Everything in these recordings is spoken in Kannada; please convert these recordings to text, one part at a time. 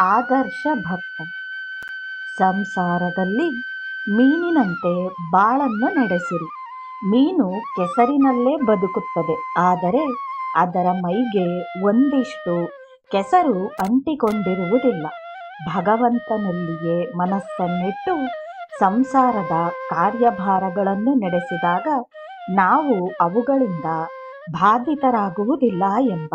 ಆದರ್ಶ ಭಕ್ತ. ಸಂಸಾರದಲ್ಲಿ ಮೀನಿನಂತೆ ಬಾಳನ್ನು ನಡೆಸಿರಿ. ಮೀನು ಕೆಸರಿನಲ್ಲೇ ಬದುಕುತ್ತದೆ. ಆದರೆ ಅದರ ಮೈಗೆ ಒಂದಿಷ್ಟು ಕೆಸರು ಅಂಟಿಕೊಂಡಿರುವುದಿಲ್ಲ. ಭಗವಂತನಲ್ಲಿಯೇ ಮನಸ್ಸನ್ನಿಟ್ಟು ಸಂಸಾರದ ಕಾರ್ಯಭಾರಗಳನ್ನು ನಡೆಸಿದಾಗ ನಾವು ಅವುಗಳಿಂದ ಬಾಧಿತರಾಗುವುದಿಲ್ಲ ಎಂಬ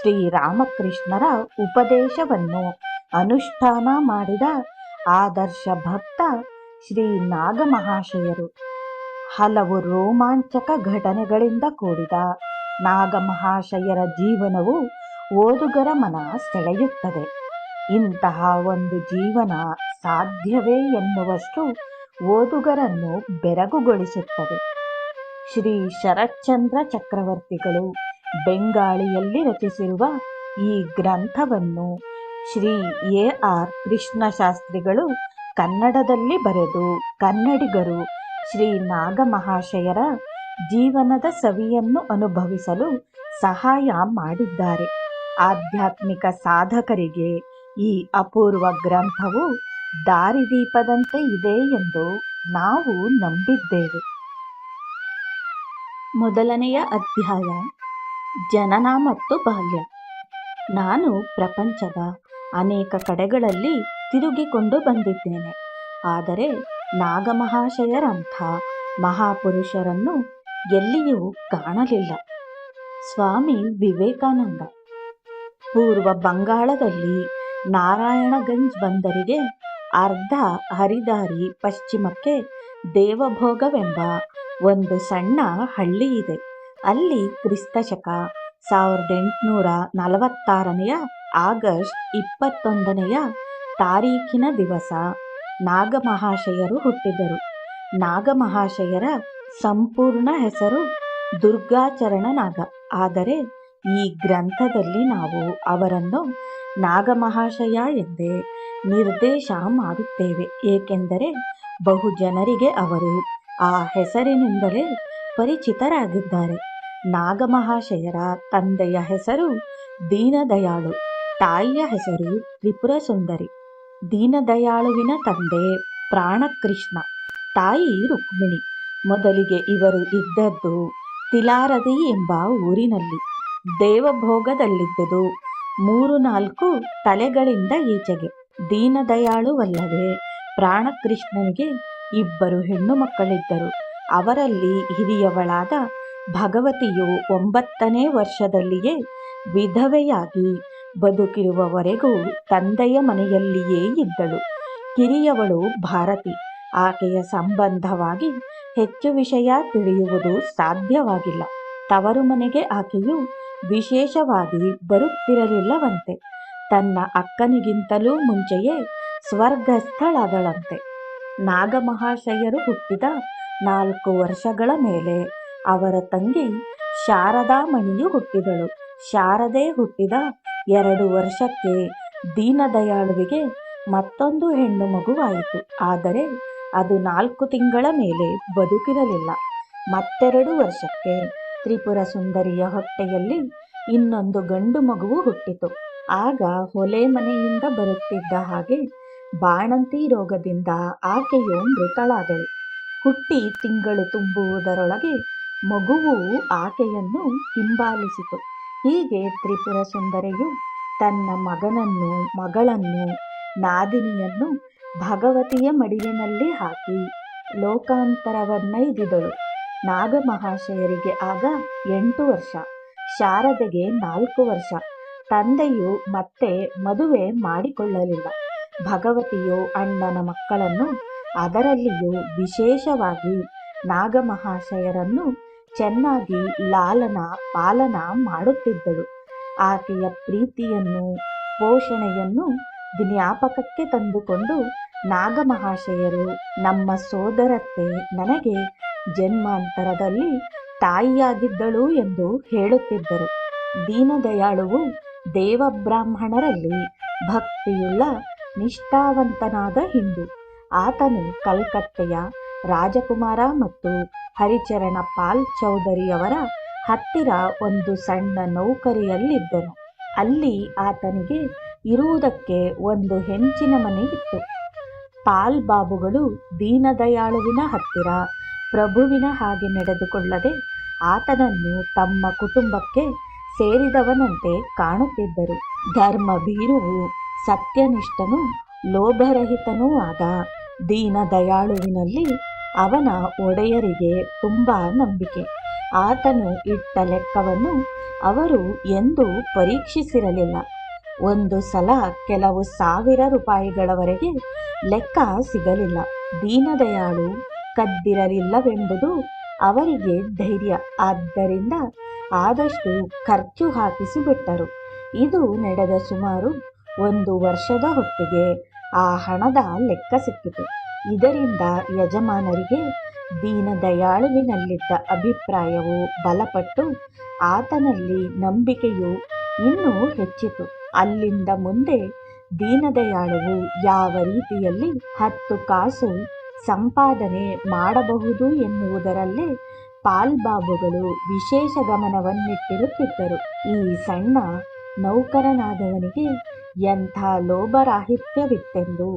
ಶ್ರೀರಾಮಕೃಷ್ಣರ ಉಪದೇಶವನ್ನು ಅನುಷ್ಠಾನ ಮಾಡಿದ ಆದರ್ಶ ಭಕ್ತ ಶ್ರೀ ನಾಗಮಹಾಶಯರು. ಹಲವು ರೋಮಾಂಚಕ ಘಟನೆಗಳಿಂದ ಕೂಡಿದ ನಾಗಮಹಾಶಯರ ಜೀವನವು ಓದುಗರ ಮನ ಸೆಳೆಯುತ್ತದೆ. ಇಂತಹ ಒಂದು ಜೀವನ ಸಾಧ್ಯವೇ ಎನ್ನುವಷ್ಟು ಓದುಗರನ್ನು ಬೆರಗುಗೊಳಿಸುತ್ತದೆ. ಶ್ರೀ ಶರತ್ಚಂದ್ರ ಚಕ್ರವರ್ತಿಗಳು ಬೆಂಗಾಳಿಯಲ್ಲಿ ರಚಿಸಿರುವ ಈ ಗ್ರಂಥವನ್ನು ಶ್ರೀ ಎ ಆರ್ ಕೃಷ್ಣಶಾಸ್ತ್ರಿಗಳು ಕನ್ನಡದಲ್ಲಿ ಬರೆದು ಕನ್ನಡಿಗರು ಶ್ರೀ ನಾಗಮಹಾಶಯರ ಜೀವನದ ಸವಿಯನ್ನು ಅನುಭವಿಸಲು ಸಹಾಯ ಮಾಡಿದ್ದಾರೆ. ಆಧ್ಯಾತ್ಮಿಕ ಸಾಧಕರಿಗೆ ಈ ಅಪೂರ್ವ ಗ್ರಂಥವು ದಾರಿದೀಪದಂತೆ ಇದೆ ಎಂದು ನಾವು ನಂಬಿದ್ದೇವೆ. ಮೊದಲನೆಯ ಅಧ್ಯಾಯ ಜನನ ಮತ್ತು ಬಾಲ್ಯ. ನಾನು ಪ್ರಪಂಚದ ಅನೇಕ ಕಡೆಗಳಲ್ಲಿ ತಿರುಗಿಕೊಂಡು ಬಂದಿದ್ದೇನೆ. ಆದರೆ ನಾಗಮಹಾಶಯರಂಥ ಮಹಾಪುರುಷರನ್ನು ಎಲ್ಲಿಯೂ ಕಾಣಲಿಲ್ಲ. ಸ್ವಾಮಿ ವಿವೇಕಾನಂದ. ಪೂರ್ವ ಬಂಗಾಳದಲ್ಲಿ ನಾರಾಯಣಗಂಜ್ ಬಂದರಿಗೆ ಅರ್ಧ ಹರಿದಾರಿ ಪಶ್ಚಿಮಕ್ಕೆ ದೇವಭೋಗವೆಂಬ ಒಂದು ಸಣ್ಣ ಹಳ್ಳಿ ಅಲ್ಲಿ ಕ್ರಿಸ್ತಶಕ ಸಾವಿರದ ಎಂಟುನೂರ ನಲವತ್ತಾರನೆಯ ಆಗಸ್ಟ್ ಇಪ್ಪತ್ತೊಂದನೆಯ ತಾರೀಖಿನ ದಿವಸ ನಾಗಮಹಾಶಯರು ಹುಟ್ಟಿದರು. ನಾಗಮಹಾಶಯರ ಸಂಪೂರ್ಣ ಹೆಸರು ದುರ್ಗಾಚರಣ ನಾಗ ಆದರೆ ಈ ಗ್ರಂಥದಲ್ಲಿ ನಾವು ಅವರನ್ನು ನಾಗಮಹಾಶಯ ಎಂದೇ ನಿರ್ದೇಶ ಮಾಡುತ್ತೇವೆ. ಏಕೆಂದರೆ ಬಹು ಜನರಿಗೆ ಅವರು ಆ ಹೆಸರಿನಿಂದಲೇ ಪರಿಚಿತರಾಗಿದ್ದಾರೆ. ನಾಗಮಹಾಶಯರ ತಂದೆಯ ಹೆಸರು ದೀನದಯಾಳು, ತಾಯಿಯ ಹೆಸರು ತ್ರಿಪುರ ಸುಂದರಿ ದೀನದಯಾಳುವಿನ ತಂದೆ ಪ್ರಾಣಕೃಷ್ಣ, ತಾಯಿ ರುಕ್ಮಿಣಿ. ಮೊದಲಿಗೆ ಇವರು ಇದ್ದದ್ದು ತಿಲಾರದಿ ಎಂಬ ಊರಿನಲ್ಲಿ. ದೇವಭೋಗದಲ್ಲಿದ್ದುದು ಮೂರು ನಾಲ್ಕು ತಲೆಗಳಿಂದ ಈಚೆಗೆ. ದೀನದಯಾಳುವಲ್ಲದೆ ಪ್ರಾಣಕೃಷ್ಣನಿಗೆ ಇಬ್ಬರು ಹೆಣ್ಣು ಮಕ್ಕಳಿದ್ದರು ಅವರಲ್ಲಿ ಹಿರಿಯವಳಾದ ಭಗವತಿಯು ಒಂಬತ್ತನೇ ವರ್ಷದಲ್ಲಿಯೇ ವಿಧವೆಯಾಗಿ ಬದುಕಿರುವವರೆಗೂ ತಂದೆಯ ಮನೆಯಲ್ಲಿಯೇ ಇದ್ದಳು. ಕಿರಿಯವಳು ಭಾರತಿ. ಆಕೆಯ ಸಂಬಂಧವಾಗಿ ಹೆಚ್ಚು ವಿಷಯ ತಿಳಿಯುವುದು ಸಾಧ್ಯವಾಗಿಲ್ಲ. ತವರು ಮನೆಗೆ ಆಕೆಯು ವಿಶೇಷವಾಗಿ ಬರುತ್ತಿರಲಿಲ್ಲವಂತೆ. ತನ್ನ ಅಕ್ಕನಿಗಿಂತಲೂ ಮುಂಚೆಯೇ ಸ್ವರ್ಗಸ್ಥಳಾದಳಂತೆ ನಾಗಮಹಾಶಯರು ಹುಟ್ಟಿದ ನಾಲ್ಕು ವರ್ಷಗಳ ಮೇಲೆ ಅವರ ತಂಗಿ ಶಾರದಾಮಣಿಯು ಹುಟ್ಟಿದಳು. ಶಾರದೆ ಹುಟ್ಟಿದ ಎರಡು ವರ್ಷಕ್ಕೆ ದೀನದಯಾಳುವಿಗೆ ಮತ್ತೊಂದು ಹೆಣ್ಣು ಮಗುವಾಯಿತು. ಆದರೆ ಅದು ನಾಲ್ಕು ತಿಂಗಳ ಮೇಲೆ ಬದುಕಿರಲಿಲ್ಲ. ಮತ್ತೆರಡು ವರ್ಷಕ್ಕೆ ತ್ರಿಪುರ ಸುಂದರಿಯ ಹೊಟ್ಟೆಯಲ್ಲಿ ಇನ್ನೊಂದು ಗಂಡು ಮಗುವು ಹುಟ್ಟಿತು. ಆಗ ಹೊಲೆ ಮನೆಯಿಂದ ಬರುತ್ತಿದ್ದ ಹಾಗೆ ಬಾಣಂತಿ ರೋಗದಿಂದ ಆಕೆಯು ಮೃತಳಾದಳು. ಹುಟ್ಟಿ ತಿಂಗಳು ತುಂಬುವುದರೊಳಗೆ ಮಗುವು ಆಕೆಯನ್ನು ಹಿಂಬಾಲಿಸಿತು. ಹೀಗೆ ತ್ರಿಪುರ ಸುಂದರಿಯು ತನ್ನ ಮಗನನ್ನು, ಮಗಳನ್ನು, ನಾದಿನಿಯನ್ನು ಭಗವತಿಯ ಮಡಿಲಿನಲ್ಲಿ ಹಾಕಿ ಲೋಕಾಂತರವನ್ನೈದಿದಳು. ನಾಗಮಹಾಶಯರಿಗೆ ಆಗ ಎಂಟು ವರ್ಷ, ಶಾರದೆಗೆ ನಾಲ್ಕು ವರ್ಷ. ತಂದೆಯು ಮತ್ತೆ ಮದುವೆ ಮಾಡಿಕೊಳ್ಳಲಿಲ್ಲ. ಭಗವತಿಯು ಅಣ್ಣನ ಮಕ್ಕಳನ್ನು ಅದರಲ್ಲಿಯೂ ವಿಶೇಷವಾಗಿ ನಾಗಮಹಾಶಯರನ್ನು ಚೆನ್ನಾಗಿ ಲಾಲನ ಪಾಲನ ಮಾಡುತ್ತಿದ್ದಳು. ಆಕೆಯ ಪ್ರೀತಿಯನ್ನು, ಪೋಷಣೆಯನ್ನು ಜ್ಞಾಪಕಕ್ಕೆ ತಂದುಕೊಂಡು ನಾಗಮಹಾಶಯರು, ನಮ್ಮ ಸೋದರತ್ತೆ ನನಗೆ ಜನ್ಮಾಂತರದಲ್ಲಿ ತಾಯಿಯಾಗಿದ್ದಳು ಎಂದು ಹೇಳುತ್ತಿದ್ದರು. ದೀನದಯಾಳುವು ದೇವಬ್ರಾಹ್ಮಣರಲ್ಲಿ ಭಕ್ತಿಯುಳ್ಳ ನಿಷ್ಠಾವಂತನಾದ ಹಿಂದೂ. ಆತನು ಕಲ್ಕತ್ತೆಯ ರಾಜಕುಮಾರ ಮತ್ತು ಹರಿಚರಣ ಪಾಲ್ ಚೌಧರಿಯವರ ಹತ್ತಿರ ಒಂದು ಸಣ್ಣ ನೌಕರಿಯಲ್ಲಿದ್ದನು ಅಲ್ಲಿ ಆತನಿಗೆ ಇರುವುದಕ್ಕೆ ಒಂದು ಹೆಂಚಿನ ಮನೆ ಇತ್ತು. ಪಾಲ್ ಬಾಬುಗಳು ದೀನದಯಾಳುವಿನ ಹತ್ತಿರ, ಪ್ರಭುವಿನ ಹಾಗೆ ನಡೆದುಕೊಳ್ಳದೆ ಆತನನ್ನು ತಮ್ಮ ಕುಟುಂಬಕ್ಕೆ ಸೇರಿದವನಂತೆ ಕಾಣುತ್ತಿದ್ದರು. ಧರ್ಮ ಬೀರುವು ಸತ್ಯನಿಷ್ಠನು ಲೋಭರಹಿತನೂ ಆದ ದೀನದಯಾಳುವಿನಲ್ಲಿ ಅವನ ಒಡೆಯರಿಗೆ ತುಂಬ ನಂಬಿಕೆ. ಆತನು ಇಟ್ಟ ಲೆಕ್ಕವನ್ನು ಅವರು ಎಂದೂ ಪರೀಕ್ಷಿಸಿರಲಿಲ್ಲ. ಒಂದು ಸಲ ಕೆಲವು ಸಾವಿರ ರೂಪಾಯಿಗಳವರೆಗೆ ಲೆಕ್ಕ ಸಿಗಲಿಲ್ಲ. ದೀನದಯಾಳು ಕದ್ದಿರಲಿಲ್ಲವೆಂಬುದು ಅವರಿಗೆ ಧೈರ್ಯ. ಆದ್ದರಿಂದ ಆದಷ್ಟು ಖರ್ಚು ಹಾಕಿಸಿಬಿಟ್ಟರು ಇದು ನಡೆದ ಸುಮಾರು ಒಂದು ವರ್ಷದ ಹೊತ್ತಿಗೆ ಆ ಹಣದ ಲೆಕ್ಕ ಸಿಕ್ಕಿತು. ಇದರಿಂದ ಯಜಮಾನರಿಗೆ ದೀನದಯಾಳುವಿನಲ್ಲಿದ್ದ ಅಭಿಪ್ರಾಯವು ಬಲಪಟ್ಟು ಆತನಲ್ಲಿ ನಂಬಿಕೆಯು ಇನ್ನೂ ಹೆಚ್ಚಿತು. ಅಲ್ಲಿಂದ ಮುಂದೆ ದೀನದಯಾಳುವು ಯಾವ ರೀತಿಯಲ್ಲಿ ಹತ್ತು ಕಾಸು ಸಂಪಾದನೆ ಮಾಡಬಹುದು ಎನ್ನುವುದರಲ್ಲೇ ಪಾಲ್ಬಾಬುಗಳು ವಿಶೇಷ ಗಮನವನ್ನಿಟ್ಟಿರುತ್ತಿದ್ದರು. ಈ ಸಣ್ಣ ನೌಕರನಾದವನಿಗೆ ಎಂಥ ಲೋಭರಾಹಿತ್ಯವಿತ್ತೆಂದು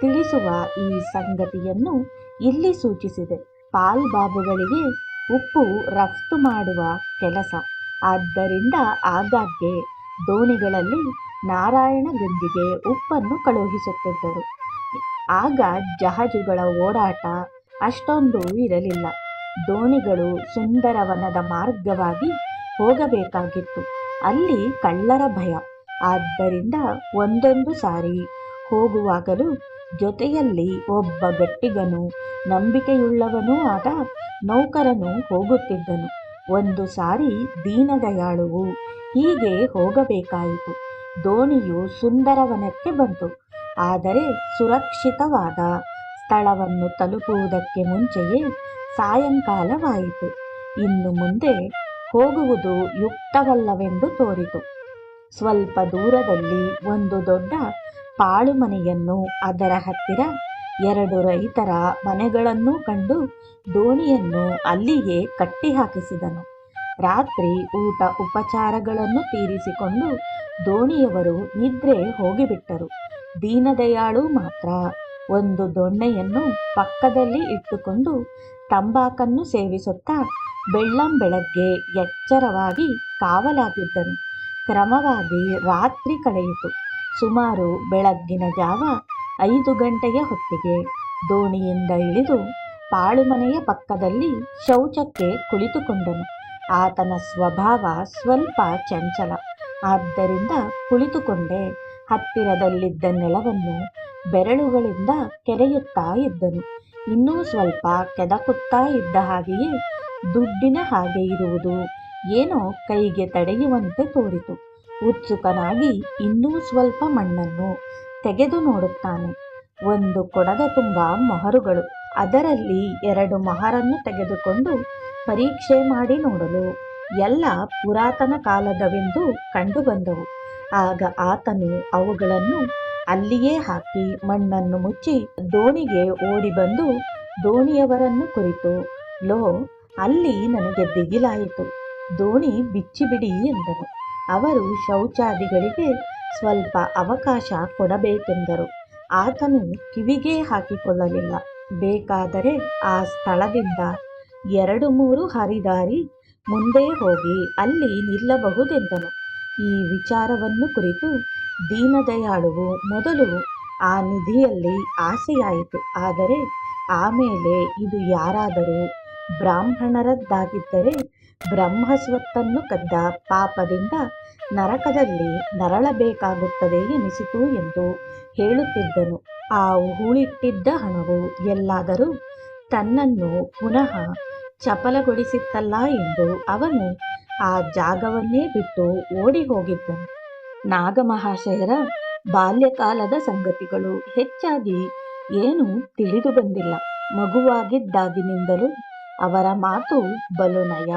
ತಿಳಿಸುವ ಈ ಸಂಗತಿಯನ್ನು ಇಲ್ಲಿ ಸೂಚಿಸಿದೆ. ಪಾಲ್ಬಾಬುಗಳಿಗೆ ಉಪ್ಪು ರಫ್ತು ಮಾಡುವ ಕೆಲಸ. ಆದ್ದರಿಂದ ಆಗಾಗ್ಗೆ ದೋಣಿಗಳಲ್ಲಿ ನಾರಾಯಣಗಂಜಿಗೆ ಉಪ್ಪನ್ನು ಕಳುಹಿಸುತ್ತಿದ್ದರು. ಆಗ ಜಹಾಜುಗಳ ಓಡಾಟ ಅಷ್ಟೊಂದು ಇರಲಿಲ್ಲ. ದೋಣಿಗಳು ಸುಂದರವನದ ಮಾರ್ಗವಾಗಿ ಹೋಗಬೇಕಾಗಿತ್ತು. ಅಲ್ಲಿ ಕಳ್ಳರ ಭಯ. ಆದ್ದರಿಂದ ಒಂದೊಂದು ಸಾರಿ ಹೋಗುವಾಗಲೂ ಜೊತೆಯಲ್ಲಿ ಒಬ್ಬ ಗಟ್ಟಿಗನು, ನಂಬಿಕೆಯುಳ್ಳವನೂ ಆದ ನೌಕರನು ಹೋಗುತ್ತಿದ್ದನು. ಒಂದು ಸಾರಿ ದೀನದಯಾಳುವು ಹೀಗೆ ಹೋಗಬೇಕಾಯಿತು. ದೋಣಿಯು ಸುಂದರವನಕ್ಕೆ ಬಂತು. ಆದರೆ ಸುರಕ್ಷಿತವಾದ ಸ್ಥಳವನ್ನು ತಲುಪುವುದಕ್ಕೆ ಮುಂಚೆಯೇ ಸಾಯಂಕಾಲವಾಯಿತು. ಇನ್ನು ಮುಂದೆ ಹೋಗುವುದು ಯುಕ್ತವಲ್ಲವೆಂದು ತೋರಿತು. ಸ್ವಲ್ಪ ದೂರದಲ್ಲಿ ಒಂದು ದೊಡ್ಡ ಪಾಳುಮನೆಯನ್ನು ಅದರ ಹತ್ತಿರ ಎರಡು ರೈತರ ಮನೆಗಳನ್ನೂ ಕಂಡು ದೋಣಿಯನ್ನು ಅಲ್ಲಿಯೇ ಕಟ್ಟಿ ಹಾಕಿಸಿದನು ರಾತ್ರಿ ಊಟ ಉಪಚಾರಗಳನ್ನು ತೀರಿಸಿಕೊಂಡು ದೋಣಿಯವರು ನಿದ್ರೆ ಹೋಗಿಬಿಟ್ಟರು. ದೀನದಯಾಳು ಮಾತ್ರ ಒಂದು ದೊಣ್ಣೆಯನ್ನು ಪಕ್ಕದಲ್ಲಿ ಇಟ್ಟುಕೊಂಡು ತಂಬಾಕನ್ನು ಸೇವಿಸುತ್ತಾ ಬೆಳ್ಳಂಬೆಳಗ್ಗೆ ಎಚ್ಚರವಾಗಿ ಕಾವಲಾಗಿದ್ದನು. ಕ್ರಮವಾಗಿ ರಾತ್ರಿ ಕಳೆಯಿತು. ಸುಮಾರು ಬೆಳಗ್ಗಿನ ಜಾವ ಐದು ಗಂಟೆಯ ಹೊತ್ತಿಗೆ ದೋಣಿಯಿಂದ ಇಳಿದು ಪಾಳುಮನೆಯ ಪಕ್ಕದಲ್ಲಿ ಶೌಚಕ್ಕೆ ಕುಳಿತುಕೊಂಡನು. ಆತನ ಸ್ವಭಾವ ಸ್ವಲ್ಪ ಚಂಚಲ. ಆದ್ದರಿಂದ ಕುಳಿತುಕೊಂಡೆ ಹತ್ತಿರದಲ್ಲಿದ್ದ ನೆಲವನ್ನು ಬೆರಳುಗಳಿಂದ ಕೆರೆಯುತ್ತಾ ಇದ್ದನು. ಇನ್ನೂ ಸ್ವಲ್ಪ ಕೆದಕುತ್ತಾ ಇದ್ದ ಹಾಗೆಯೇ ದುಡ್ಡಿನ ಹಾಗೆ ಇರುವುದು ಏನೋ ಕೈಗೆ ತಡೆಯುವಂತೆ ತೋರಿತು. ಉತ್ಸುಕನಾಗಿ ಇನ್ನೂ ಸ್ವಲ್ಪ ಮಣ್ಣನ್ನು ತೆಗೆದು ನೋಡುತ್ತಾನೆ. ಒಂದು ಕೊಡದ ತುಂಬ ಮೊಹರುಗಳು. ಅದರಲ್ಲಿ ಎರಡು ಮೊಹರನ್ನು ತೆಗೆದುಕೊಂಡು ಪರೀಕ್ಷೆ ಮಾಡಿ ನೋಡಲು. ಎಲ್ಲ ಪುರಾತನ ಕಾಲದವೆಂದು ಕಂಡುಬಂದವು. ಆಗ ಆತನು ಅವುಗಳನ್ನು ಅಲ್ಲಿಯೇ ಹಾಕಿ ಮಣ್ಣನ್ನು ಮುಚ್ಚಿ ದೋಣಿಗೆ ಓಡಿ ಬಂದು ದೋಣಿಯವರನ್ನು ಕುರಿತು, ಲೋ, ಅಲ್ಲಿ ನನಗೆ ದಿಗಿಲಾಯಿತು. ದೋಣಿ ಬಿಚ್ಚಿಬಿಡಿ ಎಂದನು. ಅವರು ಶೌಚಾದಿಗಳಿಗೆ ಸ್ವಲ್ಪ ಅವಕಾಶ ಕೊಡಬೇಕೆಂದರು. ಆತನು ಕಿವಿಗೆ ಹಾಕಿಕೊಳ್ಳಲಿಲ್ಲ. ಬೇಕಾದರೆ ಆ ಸ್ಥಳದಿಂದ ಎರಡು ಮೂರು ಹರಿದಾರಿ ಮುಂದೆ ಹೋಗಿ ಅಲ್ಲಿ ನಿಲ್ಲಬಹುದೆಂದನು. ಈ ವಿಚಾರವನ್ನು ಕುರಿತು ದೀನದಯಾಳುವು ಮೊದಲು ಆ ನಿಧಿಯಲ್ಲಿ ಆಸೆಯಾಯಿತು. ಆದರೆ ಆಮೇಲೆ ಇದು ಯಾರಾದರೂ ಬ್ರಾಹ್ಮಣರದ್ದಾಗಿದ್ದರೆ ಬ್ರಹ್ಮಸ್ವತ್ತನ್ನು ಕದ್ದ ಪಾಪದಿಂದ ನರಕದಲ್ಲಿ ನರಳಬೇಕಾಗುತ್ತದೆ ಎನಿಸಿತು ಎಂದು ಹೇಳುತ್ತಿದ್ದನು. ಆ ಹೂಳಿಟ್ಟಿದ್ದ ಹಣವು ಎಲ್ಲಾದರೂ ತನ್ನನ್ನು ಪುನಃ ಚಪಲಗೊಳಿಸಿತ್ತಲ್ಲ ಎಂದು ಅವನು ಆ ಜಾಗವನ್ನೇ ಬಿಟ್ಟು ಓಡಿ ಹೋಗಿದ್ದನು ನಾಗಮಹಾಶಯರ ಬಾಲ್ಯಕಾಲದ ಸಂಗತಿಗಳು ಹೆಚ್ಚಾಗಿ ಏನೂ ತಿಳಿದು ಬಂದಿಲ್ಲ. ಮಗುವಾಗಿದ್ದಾಗಿನಿಂದಲೂ ಅವರ ಮಾತು ಬಲು ನಯ.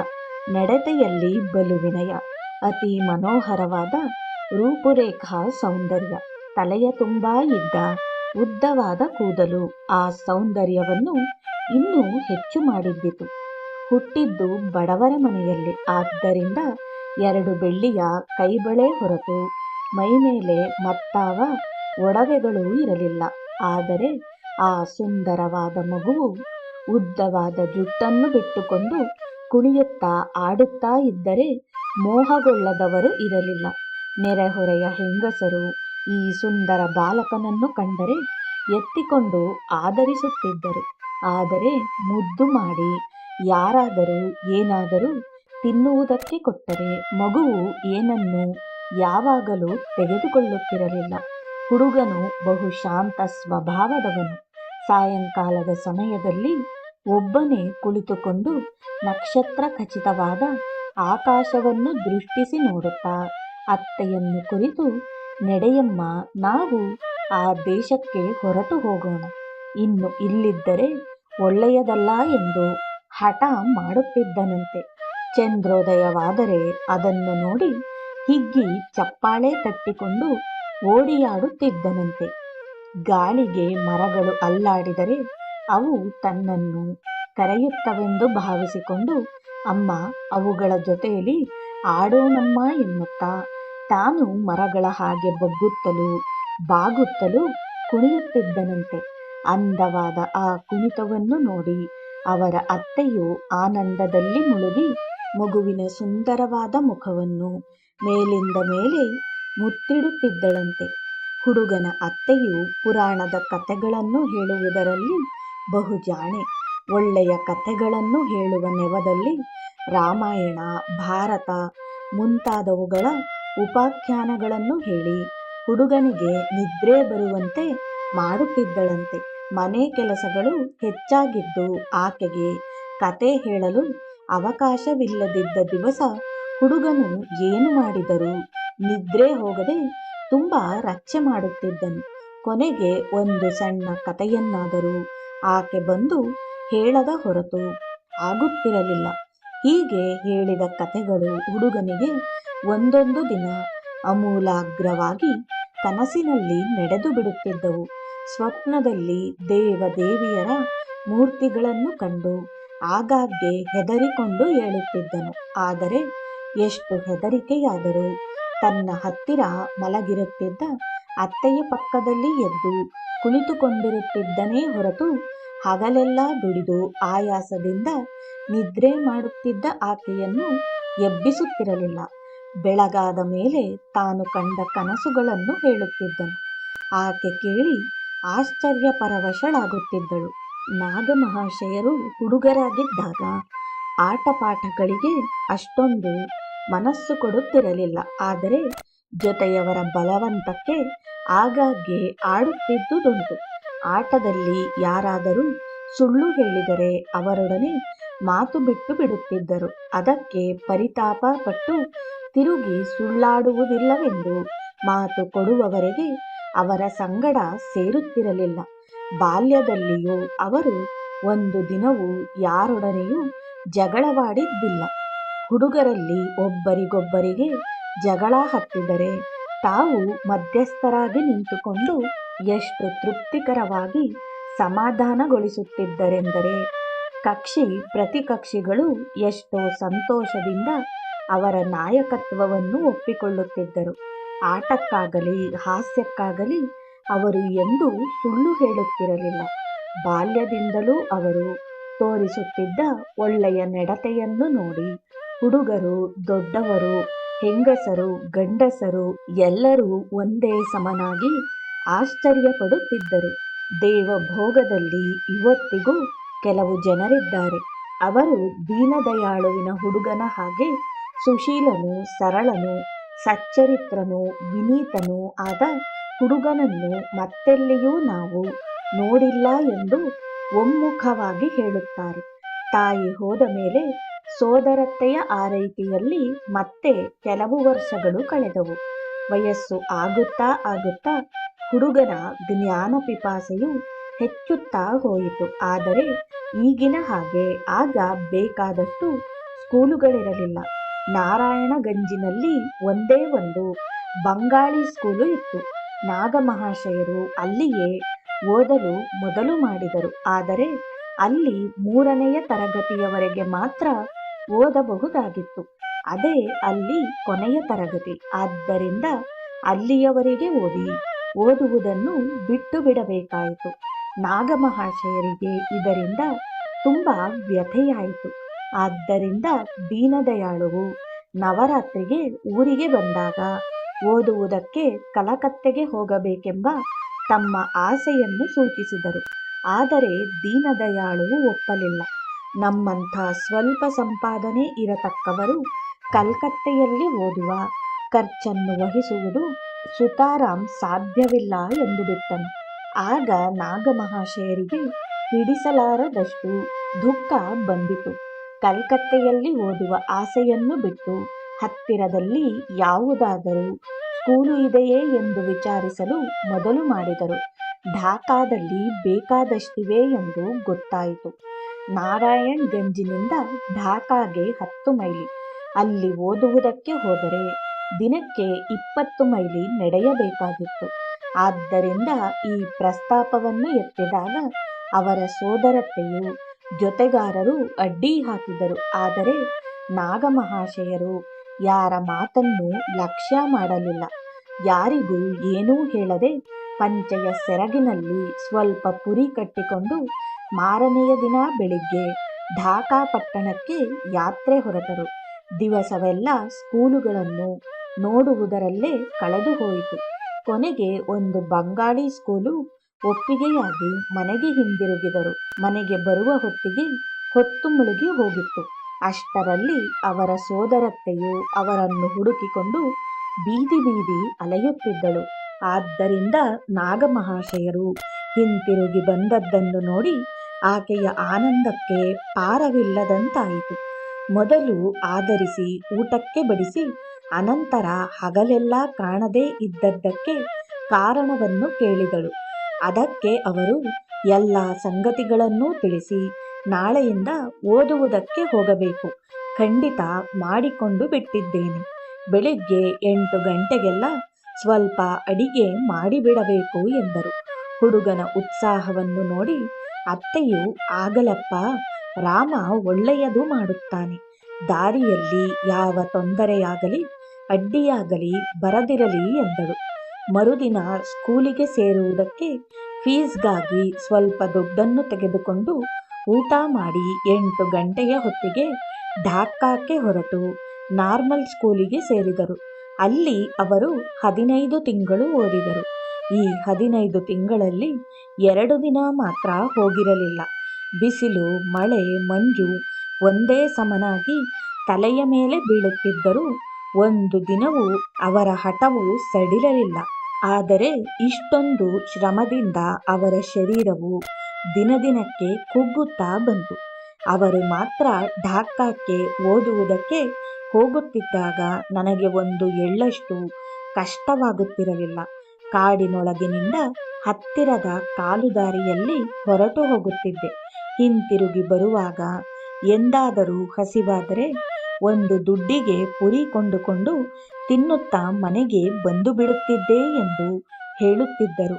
ನಡತೆಯಲ್ಲಿ ಬಲು ವಿನಯ ಅತಿ ಮನೋಹರವಾದ ರೂಪುರೇಖಾ ಸೌಂದರ್ಯ. ತಲೆಯ ತುಂಬಾ ಇದ್ದ ಉದ್ದವಾದ ಕೂದಲು ಆ ಸೌಂದರ್ಯವನ್ನು ಇನ್ನೂ ಹೆಚ್ಚು ಮಾಡಿದ್ದಿತು. ಹುಟ್ಟಿದ್ದು ಬಡವರ ಮನೆಯಲ್ಲಿ. ಆದ್ದರಿಂದ ಎರಡು ಬೆಳ್ಳಿಯ ಕೈಬಳೆ ಹೊರತು ಮೈಮೇಲೆ ಮತ್ತಾವ ಒಡವೆಗಳೂ ಇರಲಿಲ್ಲ. ಆದರೆ ಆ ಸುಂದರವಾದ ಮಗುವು ಉದ್ದವಾದ ಜುಟ್ಟನ್ನು ಬಿಟ್ಟುಕೊಂಡು ಕುಣಿಯುತ್ತಾ ಆಡುತ್ತಾ ಇದ್ದರೆ ಮೋಹಗೊಳ್ಳದವರು ಇರಲಿಲ್ಲ. ನೆರೆಹೊರೆಯ ಹೆಂಗಸರು ಈ ಸುಂದರ ಬಾಲಕನನ್ನು ಕಂಡರೆ ಎತ್ತಿಕೊಂಡು ಆದರಿಸುತ್ತಿದ್ದರು. ಆದರೆ ಮುದ್ದು ಮಾಡಿ ಯಾರಾದರೂ ಏನಾದರೂ ತಿನ್ನುವುದಕ್ಕೆ ಕೊಟ್ಟರೆ ಮಗುವು ಏನನ್ನೂ ಯಾವಾಗಲೂ ತೆಗೆದುಕೊಳ್ಳುತ್ತಿರಲಿಲ್ಲ. ಹುಡುಗನು ಬಹು ಶಾಂತ ಸ್ವಭಾವದವನು. ಸಾಯಂಕಾಲದ ಸಮಯದಲ್ಲಿ ಒಬ್ಬನೇ ಕುಳಿತುಕೊಂಡು ನಕ್ಷತ್ರ ಖಚಿತವಾದ ಆಕಾಶವನ್ನು ದೃಷ್ಟಿಸಿ ನೋಡುತ್ತಾ. ಅತ್ತೆಯನ್ನು ಕುರಿತು, ನಡೆಯಮ್ಮ, ನಾವು ಆ ದೇಶಕ್ಕೆ ಹೊರಟು ಹೋಗೋಣ. ಇನ್ನು ಇಲ್ಲಿದ್ದರೆ ಒಳ್ಳೆಯದಲ್ಲ ಎಂದು ಹಠ ಮಾಡುತ್ತಿದ್ದನಂತೆ. ಚಂದ್ರೋದಯವಾದರೆ ಅದನ್ನು ನೋಡಿ ಹಿಗ್ಗಿ ಚಪ್ಪಾಳೆ ತಟ್ಟಿಕೊಂಡು ಓಡಿಯಾಡುತ್ತಿದ್ದನಂತೆ. ಗಾಳಿಗೆ ಮರಗಳು ಅಲ್ಲಾಡಿದರೆ ಅವು ತನ್ನನ್ನು ಕರೆಯುತ್ತವೆಂದು ಭಾವಿಸಿಕೊಂಡು, ಅಮ್ಮ, ಅವುಗಳ ಜೊತೆಯಲ್ಲಿ ಆಡೋಣಮ್ಮ ಎನ್ನುತ್ತಾ, ತಾನು ಮರಗಳ ಹಾಗೆ ಬಗ್ಗುತ್ತಲೂ ಬಾಗುತ್ತಲೂ ಕುಣಿಯುತ್ತಿದ್ದನಂತೆ. ಅಂದವಾದ ಆ ಕುಣಿತವನ್ನು ನೋಡಿ ಅವರ ಅತ್ತೆಯು ಆನಂದದಲ್ಲಿ ಮುಳುಗಿ ಮಗುವಿನ ಸುಂದರವಾದ ಮುಖವನ್ನು ಮೇಲಿಂದ ಮೇಲೆ ಮುತ್ತಿಡುತ್ತಿದ್ದಳಂತೆ. ಹುಡುಗನ ಅತ್ತೆಯು ಪುರಾಣದ ಕಥೆಗಳನ್ನು ಹೇಳುವುದರಲ್ಲಿ ಬಹು ಜಾಣೆ ಒಳ್ಳೆಯ ಕಥೆಗಳನ್ನು ಹೇಳುವ ನೆವದಲ್ಲಿ ರಾಮಾಯಣ, ಭಾರತ ಮುಂತಾದವುಗಳ ಉಪಾಖ್ಯಾನಗಳನ್ನು ಹೇಳಿ. ಹುಡುಗನಿಗೆ ನಿದ್ರೆ ಬರುವಂತೆ ಮಾಡುತ್ತಿದ್ದಳಂತೆ. ಮನೆ ಕೆಲಸಗಳು ಹೆಚ್ಚಾಗಿದ್ದು ಆಕೆಗೆ ಕತೆ ಹೇಳಲು ಅವಕಾಶವಿಲ್ಲದಿದ್ದ ದಿವಸ ಹುಡುಗನು ಏನು ಮಾಡಿದರೂ? ನಿದ್ರೆ ಹೋಗದೆ ತುಂಬ ರಕ್ಷೆ ಮಾಡುತ್ತಿದ್ದನು. ಕೊನೆಗೆ ಒಂದು ಸಣ್ಣ ಕಥೆಯನ್ನಾದರೂ ಆಕೆ ಬಂದು ಹೇಳದ ಹೊರತು ಆಗುತ್ತಿರಲಿಲ್ಲ. ಹೀಗೆ ಹೇಳಿದ ಕಥೆಗಳು ಹುಡುಗನಿಗೆ ಒಂದೊಂದು ದಿನ ಅಮೂಲಾಗ್ರವಾಗಿ ಕನಸಿನಲ್ಲಿ ನಡೆದು ಬಿಡುತ್ತಿದ್ದವು. ಸ್ವಪ್ನದಲ್ಲಿ ದೇವ ದೇವಿಯರ ಮೂರ್ತಿಗಳನ್ನು ಕಂಡು ಆಗಾಗ್ಗೆ ಹೆದರಿಕೊಂಡು ಹೇಳುತ್ತಿದ್ದನು ಆದರೆ ಎಷ್ಟು ಹೆದರಿಕೆಯಾದರೂ ತನ್ನ ಹತ್ತಿರ ಮಲಗಿರುತ್ತಿದ್ದ ಅತ್ತೆಯ ಪಕ್ಕದಲ್ಲಿ ಎದ್ದು ಕುಳಿತುಕೊಂಡಿರುತ್ತಿದ್ದನೇ ಹೊರತು ಹಗಲೆಲ್ಲ ದುಡಿದು ಆಯಾಸದಿಂದ ನಿದ್ರೆ ಮಾಡುತ್ತಿದ್ದ ಆಕೆಯನ್ನು ಎಬ್ಬಿಸುತ್ತಿರಲಿಲ್ಲ. ಬೆಳಗಾದ ಮೇಲೆ ತಾನು ಕಂಡ ಕನಸುಗಳನ್ನು ಹೇಳುತ್ತಿದ್ದನು. ಆಕೆ ಕೇಳಿ ಆಶ್ಚರ್ಯ ಪರವಶಳಾಗುತ್ತಿದ್ದಳು ನಾಗಮಹಾಶಯರು ಹುಡುಗರಾಗಿದ್ದಾಗ ಆಟಪಾಠಗಳಿಗೆ ಅಷ್ಟೊಂದು ಮನಸ್ಸು ಕೊಡುತ್ತಿರಲಿಲ್ಲ. ಆದರೆ ಜೊತೆಯವರ ಬಲವಂತಕ್ಕೆ ಆಗಾಗ್ಗೆ ಆಡುತ್ತಿದ್ದುದುಂಟು. ಆಟದಲ್ಲಿ ಯಾರಾದರೂ ಸುಳ್ಳು ಹೇಳಿದರೆ ಅವರೊಡನೆ ಮಾತು ಬಿಟ್ಟು ಬಿಡುತ್ತಿದ್ದರು. ಅದಕ್ಕೆ ಪರಿತಾಪ ಪಟ್ಟು ತಿರುಗಿ ಸುಳ್ಳಾಡುವುದಿಲ್ಲವೆಂದು ಮಾತು ಕೊಡುವವರೆಗೆ ಅವರ ಸಂಗಡ ಸೇರುತ್ತಿರಲಿಲ್ಲ. ಬಾಲ್ಯದಲ್ಲಿಯೂ ಅವರು ಒಂದು ದಿನವೂ ಯಾರೊಡನೆಯೂ ಜಗಳವಾಡಿದ್ದಿಲ್ಲ. ಹುಡುಗರಲ್ಲಿ ಒಬ್ಬರಿಗೊಬ್ಬರಿಗೆ ಜಗಳ ಹತ್ತಿದರೆ ತಾವು ಮಧ್ಯಸ್ಥರಾಗಿ ನಿಂತುಕೊಂಡು ಎಷ್ಟು ತೃಪ್ತಿಕರವಾಗಿ ಸಮಾಧಾನಗೊಳಿಸುತ್ತಿದ್ದರೆಂದರೆ ಕಕ್ಷಿ ಪ್ರತಿಕಕ್ಷಿಗಳು ಎಷ್ಟೋ ಸಂತೋಷದಿಂದ ಅವರ ನಾಯಕತ್ವವನ್ನು ಒಪ್ಪಿಕೊಳ್ಳುತ್ತಿದ್ದರು. ಆಟಕ್ಕಾಗಲಿ, ಹಾಸ್ಯಕ್ಕಾಗಲಿ ಅವರು ಎಂದೂ ಸುಳ್ಳು ಹೇಳುತ್ತಿರಲಿಲ್ಲ. ಬಾಲ್ಯದಿಂದಲೂ ಅವರು ತೋರಿಸುತ್ತಿದ್ದ ಒಳ್ಳೆಯ ನಡತೆಯನ್ನು ನೋಡಿ ಹುಡುಗರು, ದೊಡ್ಡವರು ಹೆಂಗಸರು, ಗಂಡಸರು ಎಲ್ಲರೂ ಒಂದೇ ಸಮನಾಗಿ ಆಶ್ಚರ್ಯಪಡುತ್ತಿದ್ದರು. ದೇವಭೋಗದಲ್ಲಿ ಇವತ್ತಿಗೂ ಕೆಲವು ಜನರಿದ್ದಾರೆ. ಅವರು ದೀನದಯಾಳುವಿನ ಹುಡುಗನ ಹಾಗೆ ಸುಶೀಲನು ಸರಳನು ಸಚ್ಚರಿತ್ರನು ವಿನೀತನೂ ಆದ ಹುಡುಗನನ್ನು ಮತ್ತೆಲ್ಲಿಯೂ ನಾವು ನೋಡಿಲ್ಲ ಎಂದು ಒಮ್ಮುಖವಾಗಿ ಹೇಳುತ್ತಾರೆ. ತಾಯಿ ಹೋದ ಮೇಲೆ ಸೋದರತ್ತೆಯ ಆರೈಕೆಯಲ್ಲಿ ಮತ್ತೆ ಕೆಲವು ವರ್ಷಗಳು ಕಳೆದವು. ವಯಸ್ಸು ಆಗುತ್ತಾ ಆಗುತ್ತಾ ಹುಡುಗನ ಜ್ಞಾನ ಪಿಪಾಸೆಯು ಹೆಚ್ಚುತ್ತಾ ಹೋಯಿತು. ಆದರೆ ಈಗಿನ ಹಾಗೆ ಆಗ ಬೇಕಾದಷ್ಟು ಸ್ಕೂಲುಗಳಿರಲಿಲ್ಲ. ನಾರಾಯಣಗಂಜಿನಲ್ಲಿ ಒಂದೇ ಒಂದು ಬಂಗಾಳಿ ಸ್ಕೂಲು ಇತ್ತು. ನಾಗಮಹಾಶಯರು ಅಲ್ಲಿಯೇ ಓದಲು ಮೊದಲು ಮಾಡಿದರು. ಆದರೆ ಅಲ್ಲಿ ಮೂರನೆಯ ತರಗತಿಯವರೆಗೆ ಮಾತ್ರ ಓದಬಹುದಾಗಿತ್ತು. ಅದೇ ಅಲ್ಲಿ ಕೊನೆಯ ತರಗತಿ. ಆದ್ದರಿಂದ ಅಲ್ಲಿಯವರೆಗೆ ಓದಿ. ಓದುವುದನ್ನು ಬಿಟ್ಟು ಬಿಡಬೇಕಾಯಿತು. ನಾಗಮಹಾಶಯರಿಗೆ ಇದರಿಂದ ತುಂಬ ವ್ಯಥೆಯಾಯಿತು. ಆದ್ದರಿಂದ ದೀನದಯಾಳುವು ನವರಾತ್ರಿಗೆ ಊರಿಗೆ ಬಂದಾಗ ಓದುವುದಕ್ಕೆ ಕಲಕತ್ತೆಗೆ ಹೋಗಬೇಕೆಂಬ ತಮ್ಮ ಆಸೆಯನ್ನು ಸೂಚಿಸಿದರು. ಆದರೆ ದೀನದಯಾಳುವು ಒಪ್ಪಲಿಲ್ಲ. ನಮ್ಮಂಥ ಸ್ವಲ್ಪ ಸಂಪಾದನೆ ಇರತಕ್ಕವರು ಕಲ್ಕತ್ತೆಯಲ್ಲಿ ಓದುವ, ಖರ್ಚನ್ನು ವಹಿಸುವುದು ಸುತಾರಾಂ ಸಾಧ್ಯವಿಲ್ಲ ಎಂದು ಬಿಟ್ಟನು. ಆಗ ನಾಗಮಹಾಶಯರಿಗೆ ಹಿಡಿಸಲಾರದಷ್ಟು ದುಃಖ ಬಂದಿತು. ಕಲ್ಕತ್ತೆಯಲ್ಲಿ ಓದುವ ಆಸೆಯನ್ನು ಬಿಟ್ಟು ಹತ್ತಿರದಲ್ಲಿ ಯಾವುದಾದರೂ ಸ್ಕೂಲು ಇದೆಯೇ ಎಂದು ವಿಚಾರಿಸಲು ಮೊದಲು ಮಾಡಿದರು. ಢಾಕಾದಲ್ಲಿ ಬೇಕಾದಷ್ಟಿವೆ ಎಂದು ಗೊತ್ತಾಯಿತು. ನಾರಾಯಣ್ ಗಂಜಿನಿಂದ ಢಾಕಾಗೆ ಹತ್ತು ಮೈಲಿ. ಅಲ್ಲಿ ಓದುವುದಕ್ಕೆ ಹೋದರೆ ದಿನಕ್ಕೆ ಇಪ್ಪತ್ತು ಮೈಲಿ ನಡೆಯಬೇಕಾಗಿತ್ತು. ಆದ್ದರಿಂದ ಈ ಪ್ರಸ್ತಾಪವನ್ನು ಎತ್ತಿದಾಗ ಅವರ ಸೋದರತೆಯು ಜೊತೆಗಾರರು ಅಡ್ಡಿ ಹಾಕಿದರು. ಆದರೆ ನಾಗಮಹಾಶಯರು ಯಾರ ಮಾತನ್ನು ಲಕ್ಷ್ಯ ಮಾಡಲಿಲ್ಲ. ಯಾರಿಗೂ ಏನೂ ಹೇಳದೆ ಪಂಚೆಯ ಸೆರಗಿನಲ್ಲಿ ಸ್ವಲ್ಪ ಪುರಿ ಕಟ್ಟಿಕೊಂಡು ಮಾರನೆಯ ದಿನ ಬೆಳಿಗ್ಗೆ ಢಾಕಾ ಪಟ್ಟಣಕ್ಕೆ ಯಾತ್ರೆ ಹೊರಟರು. ದಿವಸವೆಲ್ಲ ಸ್ಕೂಲುಗಳನ್ನು ನೋಡುವುದರಲ್ಲೇ ಕಳೆದು ಹೋಯಿತು. ಕೊನೆಗೆ ಒಂದು ಬಂಗಾಳಿ ಸ್ಕೂಲು ಒಪ್ಪಿಗೆಯಾಗಿ ಮನೆಗೆ ಹಿಂದಿರುಗಿದರು. ಮನೆಗೆ ಬರುವ ಹೊತ್ತಿಗೆ ಹೊತ್ತು ಮುಳುಗಿ ಹೋಗಿತ್ತು. ಅಷ್ಟರಲ್ಲಿ ಅವರ ಸೋದರತ್ತೆಯು ಅವರನ್ನು ಹುಡುಕಿಕೊಂಡು ಬೀದಿ ಬೀದಿ ಅಲೆಯುತ್ತಿದ್ದಳು. ಆದ್ದರಿಂದ ನಾಗಮಹಾಶಯರು ಹಿಂತಿರುಗಿ ಬಂದದ್ದನ್ನು ನೋಡಿ ಆಕೆಯ ಆನಂದಕ್ಕೆ ಪಾರವಿಲ್ಲದಂತಾಯಿತು. ಮೊದಲು ಆದರಿಸಿ ಊಟಕ್ಕೆ ಬಡಿಸಿ, ಅನಂತರ ಹಗಲೆಲ್ಲ ಕಾಣದೇ ಇದ್ದದ್ದಕ್ಕೆ ಕಾರಣವನ್ನು ಕೇಳಿದಳು. ಅದಕ್ಕೆ ಅವರು ಎಲ್ಲ ಸಂಗತಿಗಳನ್ನೂ ತಿಳಿಸಿ ನಾಳೆಯಿಂದ ಓದುವುದಕ್ಕೆ ಹೋಗಬೇಕು. ಖಂಡಿತ ಮಾಡಿಕೊಂಡು ಬಿಟ್ಟಿದ್ದೇನೆ. ಬೆಳಿಗ್ಗೆ ಎಂಟು ಗಂಟೆಗೆಲ್ಲ ಸ್ವಲ್ಪ ಅಡಿಗೆ ಮಾಡಿಬಿಡಬೇಕು ಎಂದರು. ಹುಡುಗನ ಉತ್ಸಾಹವನ್ನು ನೋಡಿ ಅತ್ತೆಯು ಆಗಲಪ್ಪ, ರಾಮ ಒಳ್ಳೆಯದು ಮಾಡುತ್ತಾನೆ. ದಾರಿಯಲ್ಲಿ ಯಾವ ತೊಂದರೆಯಾಗಲಿ, ಅಡ್ಡಿಯಾಗಲಿ ಬರದಿರಲಿ ಎಂದಳು. ಮರುದಿನ ಸ್ಕೂಲಿಗೆ ಸೇರುವುದಕ್ಕೆ ಫೀಸ್ಗಾಗಿ ಸ್ವಲ್ಪ ದುಡ್ಡನ್ನು ತೆಗೆದುಕೊಂಡು ಊಟ ಮಾಡಿ ಎಂಟು ಗಂಟೆಯ ಹೊತ್ತಿಗೆ ಢಾಕಾಕ್ಕೆ ಹೊರಟು ನಾರ್ಮಲ್ ಸ್ಕೂಲಿಗೆ ಸೇರಿದರು. ಅಲ್ಲಿ ಅವರು ಹದಿನೈದು ತಿಂಗಳು ಓದಿದರು. ಈ ಹದಿನೈದು ತಿಂಗಳಲ್ಲಿ ಎರಡು ದಿನ ಮಾತ್ರ ಹೋಗಿರಲಿಲ್ಲ. ಬಿಸಿಲು, ಮಳೆ, ಮಂಜು ಒಂದೇ ಸಮನಾಗಿ ತಲೆಯ ಮೇಲೆ ಬೀಳುತ್ತಿದ್ದರೂ ಒಂದು ದಿನವೂ ಅವರ ಹಠವು ಸಡಿಲಲಿಲ್ಲ. ಆದರೆ ಇಷ್ಟೊಂದು ಶ್ರಮದಿಂದ ಅವರ ಶರೀರವು ದಿನದಿನಕ್ಕೆ ಕುಗ್ಗುತ್ತಾ ಬಂತು. ಅವರು ಮಾತ್ರ ಢಾಕಾಕ್ಕೆ ಓದುವುದಕ್ಕೆ ಹೋಗುತ್ತಿದ್ದಾಗ ನನಗೆ ಒಂದು ಎಳ್ಳಷ್ಟು ಕಷ್ಟವಾಗುತ್ತಿರಲಿಲ್ಲ. ಕಾಡಿನೊಳಗಿನಿಂದ ಹತ್ತಿರದ ಕಾಲುದಾರಿಯಲ್ಲಿ ಹೊರಟು ಹೋಗುತ್ತಿದ್ದೆ. ಹಿಂತಿರುಗಿ ಬರುವಾಗ ಎಂದಾದರೂ ಹಸಿವಾದರೆ ಒಂದು ದುಡ್ಡಿಗೆ ಪುರಿ ಕೊಂಡುಕೊಂಡು ತಿನ್ನುತ್ತಾ ಮನೆಗೆ ಬಂದು ಬಿಡುತ್ತಿದ್ದೆ ಎಂದು ಹೇಳುತ್ತಿದ್ದರು.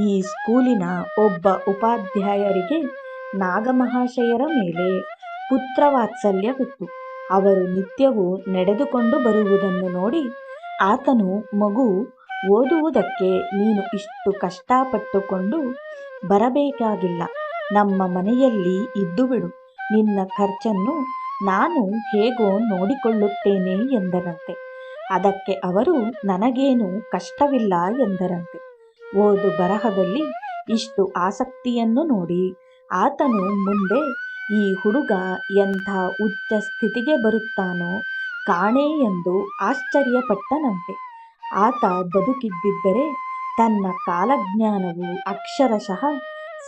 ಈ ಸ್ಕೂಲಿನ ಒಬ್ಬ ಉಪಾಧ್ಯಾಯರಿಗೆ ನಾಗಮಹಾಶಯರ ಮೇಲೆ ಪುತ್ರವಾತ್ಸಲ್ಯವಿತ್ತು. ಅವರು ನಿತ್ಯವೂ ನಡೆದುಕೊಂಡು ಬರುವುದನ್ನು ನೋಡಿ ಆತನು ಮಗು ಓದುವುದಕ್ಕೆ ನೀನು ಇಷ್ಟು ಕಷ್ಟಪಟ್ಟುಕೊಂಡು ಬರಬೇಕಾಗಿಲ್ಲ. ನಮ್ಮ ಮನೆಯಲ್ಲಿ ಇದ್ದು ಬಿಡು. ನಿನ್ನ ಖರ್ಚನ್ನು ನಾನು ಹೇಗೋ ನೋಡಿಕೊಳ್ಳುತ್ತೇನೆ ಎಂದರಂತೆ ಅದಕ್ಕೆ ಅವರು, ನನಗೇನು ಕಷ್ಟವಿಲ್ಲ ಎಂದರಂತೆ. ಓದು ಬರಹದಲ್ಲಿ ಇಷ್ಟು ಆಸಕ್ತಿಯನ್ನು ನೋಡಿ ಆತನು ಮುಂದೆ ಈ ಹುಡುಗ ಎಂಥ ಉಚ್ಚ ಸ್ಥಿತಿಗೆ ಬರುತ್ತಾನೋ ಕಾಣೆ ಎಂದು ಆಶ್ಚರ್ಯಪಟ್ಟನಂತೆ. ಆತ ಬದುಕಿದ್ದಿದ್ದರೆ ತನ್ನ ಕಾಲಜ್ಞಾನವು ಅಕ್ಷರಶಃ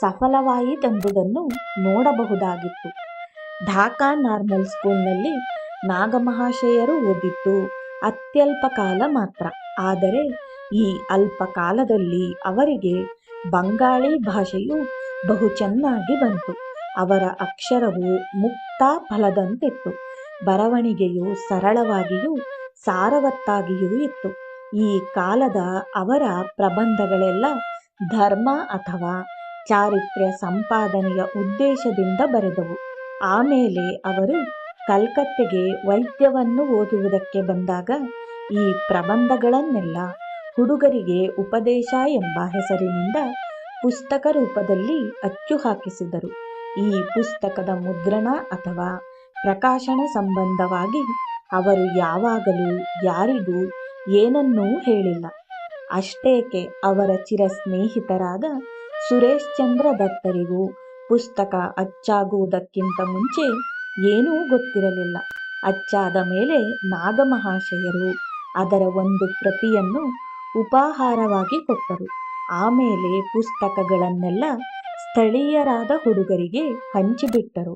ಸಫಲವಾಯಿತೆಂಬುದನ್ನು ನೋಡಬಹುದಾಗಿತ್ತು. ಢಾಕಾ ನಾರ್ಮಲ್ ಸ್ಕೂಲ್ನಲ್ಲಿ ನಾಗಮಹಾಶಯರು ಓದಿದ್ದು ಅತ್ಯಲ್ಪ ಕಾಲ ಮಾತ್ರ. ಆದರೆ ಈ ಅಲ್ಪ ಕಾಲದಲ್ಲಿ ಅವರಿಗೆ ಬಂಗಾಳಿ ಭಾಷೆಯು ಬಹು ಚೆನ್ನಾಗಿ ಬಂತು. ಅವರ ಅಕ್ಷರವು ಮುಕ್ತ ಫಲದಂತಿತ್ತು. ಬರವಣಿಗೆಯು ಸರಳವಾಗಿಯೂ ಸಾರವತ್ತಾಗಿಯೂ ಇತ್ತು. ಈ ಕಾಲದ ಅವರ ಪ್ರಬಂಧಗಳೆಲ್ಲ ಧರ್ಮ ಅಥವಾ ಚಾರಿತ್ರ್ಯ ಸಂಪಾದನೆಯ ಉದ್ದೇಶದಿಂದ ಬರೆದವು. ಆಮೇಲೆ ಅವರು ಕಲ್ಕತ್ತೆಗೆ ವೈದ್ಯವನ್ನು ಓದುವುದಕ್ಕೆ ಬಂದಾಗ ಈ ಪ್ರಬಂಧಗಳನ್ನೆಲ್ಲ ಹುಡುಗರಿಗೆ ಉಪದೇಶ ಎಂಬ ಹೆಸರಿನಿಂದ ಪುಸ್ತಕ ರೂಪದಲ್ಲಿ ಅಚ್ಚು ಹಾಕಿಸಿದರು ಈ ಪುಸ್ತಕದ ಮುದ್ರಣ ಅಥವಾ ಪ್ರಕಾಶನ ಸಂಬಂಧವಾಗಿ ಅವರು ಯಾವಾಗಲೂ ಯಾರಿಗೂ ಏನನ್ನೂ ಹೇಳಿಲ್ಲ. ಅಷ್ಟೇಕೆ ಅವರ ಚಿರ ಸ್ನೇಹಿತರಾದ ಸುರೇಶ್ ಚಂದ್ರ ದತ್ತರಿಗೂ ಪುಸ್ತಕ ಅಚ್ಚಾಗುವುದಕ್ಕಿಂತ ಮುಂಚೆ ಏನೂ ಗೊತ್ತಿರಲಿಲ್ಲ. ಅಚ್ಚಾದ ಮೇಲೆ ನಾಗಮಹಾಶಯರು ಅದರ ಒಂದು ಪ್ರತಿಯನ್ನು ಉಪಾಹಾರವಾಗಿ ಕೊಟ್ಟರು. ಆಮೇಲೆ ಪುಸ್ತಕಗಳನ್ನೆಲ್ಲ ಸ್ಥಳೀಯರಾದ ಹುಡುಗರಿಗೆ ಹಂಚಿಬಿಟ್ಟರು.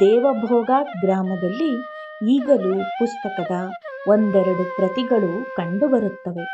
ದೇವಭೋಗ ಗ್ರಾಮದಲ್ಲಿ ಈಗಲೂ ಪುಸ್ತಕದ ಒಂದೆರಡು ಪ್ರತಿಗಳು ಕಂಡುಬರುತ್ತವೆ.